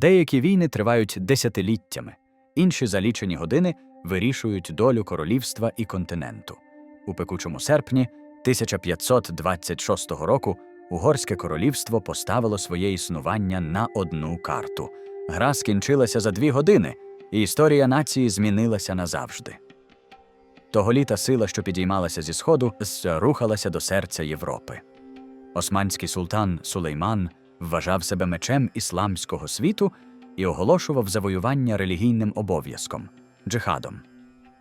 Деякі війни тривають десятиліттями, інші за лічені години вирішують долю королівства і континенту. У пекучому серпні 1526 року Угорське королівство поставило своє існування на одну карту. Гра скінчилася за дві години, і історія нації змінилася назавжди. Того літа сила, що підіймалася зі сходу, рухалася до серця Європи. Османський султан Сулейман вважав себе мечем ісламського світу і оголошував завоювання релігійним обов'язком джихадом.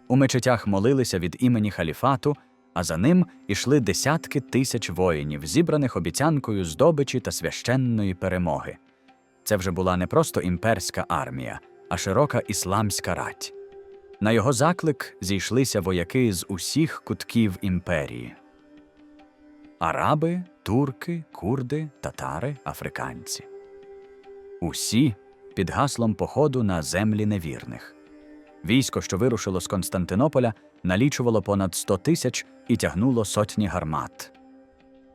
У мечетях молилися від імені халіфату, а за ним ішли десятки тисяч воїнів, зібраних обіцянкою здобичі та священної перемоги. Це вже була не просто імперська армія, а широка ісламська рать. На його заклик зійшлися вояки з усіх кутків імперії: араби, турки, курди, татари, африканці. Усі під гаслом походу на землі невірних. Військо, що вирушило з Константинополя, налічувало понад 100 тисяч і тягнуло сотні гармат.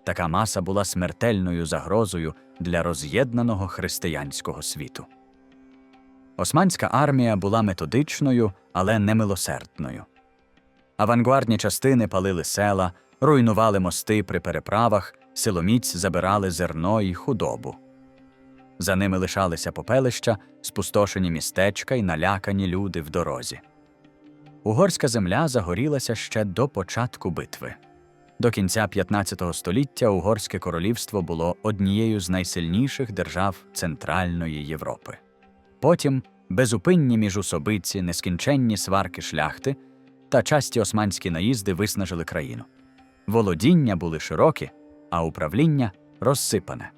Така маса була смертельною загрозою для роз'єднаного християнського світу. Османська армія була методичною, але немилосердною. Авангардні частини палили села, руйнували мости при переправах, силоміць забирали зерно і худобу. За ними лишалися попелища, спустошені містечка й налякані люди в дорозі. Угорська земля загорілася ще до початку битви. До кінця 15 століття Угорське королівство було однією з найсильніших держав Центральної Європи. Потім безупинні міжусобиці, нескінченні сварки шляхти та часті османські наїзди виснажили країну. Володіння були широкі, а управління розсипане.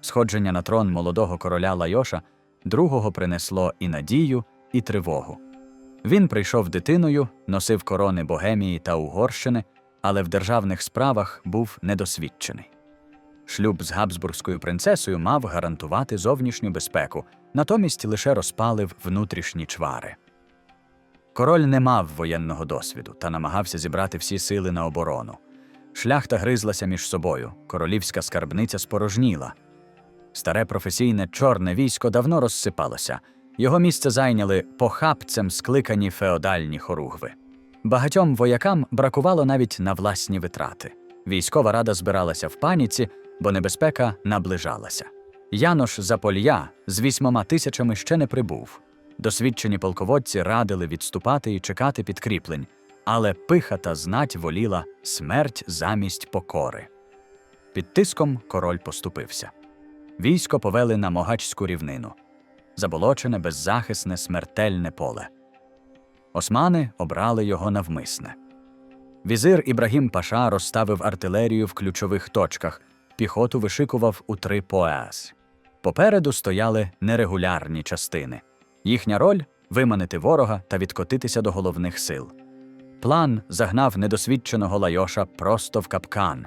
Сходження на трон молодого короля Лайоша другого принесло і надію, і тривогу. Він прийшов дитиною, носив корони Богемії та Угорщини, але в державних справах був недосвідчений. Шлюб з Габсбурзькою принцесою мав гарантувати зовнішню безпеку, натомість лише розпалив внутрішні чвари. Король не мав воєнного досвіду та намагався зібрати всі сили на оборону. Шляхта гризлася між собою, королівська скарбниця спорожніла. Старе професійне чорне військо давно розсипалося, його місце зайняли похапцем скликані феодальні хоругви. Багатьом воякам бракувало навіть на власні витрати. Військова рада збиралася в паніці, бо небезпека наближалася. Янош Заполья з вісьмома тисячами ще не прибув. Досвідчені полководці радили відступати і чекати підкріплень, але пиха та знать воліла смерть замість покори. Під тиском король поступився. Військо повели на Могачську рівнину заболочене, беззахисне, смертельне поле. Османи обрали його навмисне. Візир Ібрагім Паша розставив артилерію в ключових точках, піхоту вишикував у три пояс. Попереду стояли нерегулярні частини. Їхня роль виманити ворога та відкотитися до головних сил. План загнав недосвідченого Лайоша просто в капкан.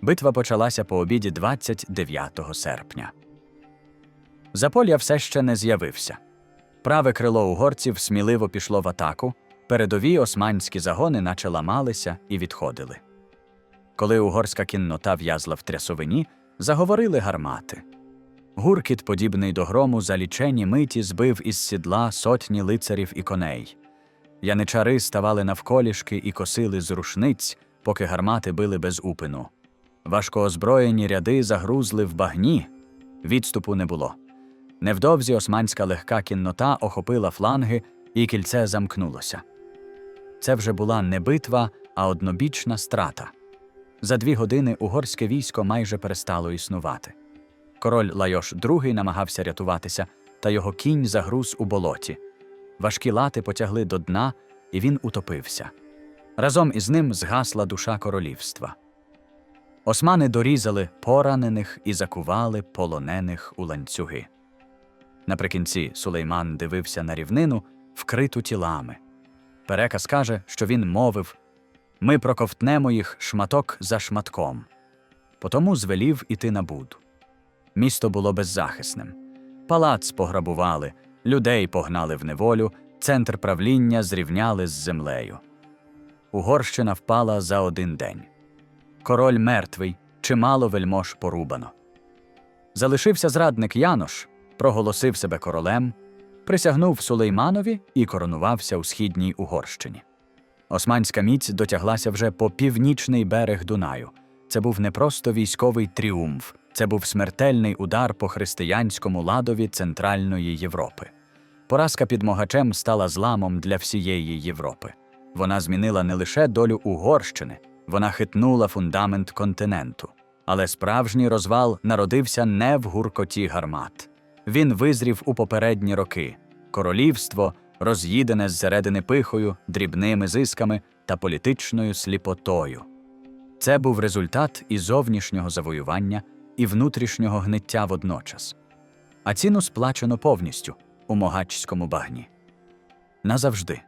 Битва почалася по обіді 29 серпня. Заполя все ще не з'явився. Праве крило угорців сміливо пішло в атаку, передові османські загони наче ламалися і відходили. Коли угорська кіннота в'язла в трясовині, заговорили гармати. Гуркіт, подібний до грому, за лічені миті збив із сідла сотні лицарів і коней. Яничари ставали навколішки і косили з рушниць, поки гармати били без упину. Важкоозброєні ряди загрузли в багні, відступу не було. Невдовзі османська легка кіннота охопила фланги, і кільце замкнулося. Це вже була не битва, а однобічна страта. За дві години угорське військо майже перестало існувати. Король Лайош II намагався рятуватися, та його кінь загруз у болоті. Важкі лати потягли до дна, і він утопився. Разом із ним згасла душа королівства. Османи дорізали поранених і закували полонених у ланцюги. Наприкінці Сулейман дивився на рівнину, вкриту тілами. Переказ каже, що він мовив ми проковтнемо їх шматок за шматком. Потому звелів іти на Буд. Місто було беззахисним. Палац пограбували, людей погнали в неволю, центр правління зрівняли з землею. Угорщина впала за один день. Король мертвий, чимало вельмож порубано. Залишився зрадник Янош, проголосив себе королем, присягнув Сулейманові і коронувався у східній Угорщині. Османська міць дотяглася вже по північний берег Дунаю. Це був не просто військовий тріумф, це був смертельний удар по християнському ладові Центральної Європи. Поразка під Могачем стала зламом для всієї Європи. Вона змінила не лише долю Угорщини, вона хитнула фундамент континенту. Але справжній розвал народився не в гуркоті гармат. Він визрів у попередні роки королівство, роз'їдене зсередини пихою, дрібними зисками та політичною сліпотою. Це був результат і зовнішнього завоювання, і внутрішнього гниття водночас. А ціну сплачено повністю у могачському багні. Назавжди.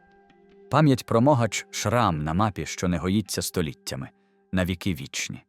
Пам'ять про могач шрам на мапі, що не гоїться століттями, на віки вічні.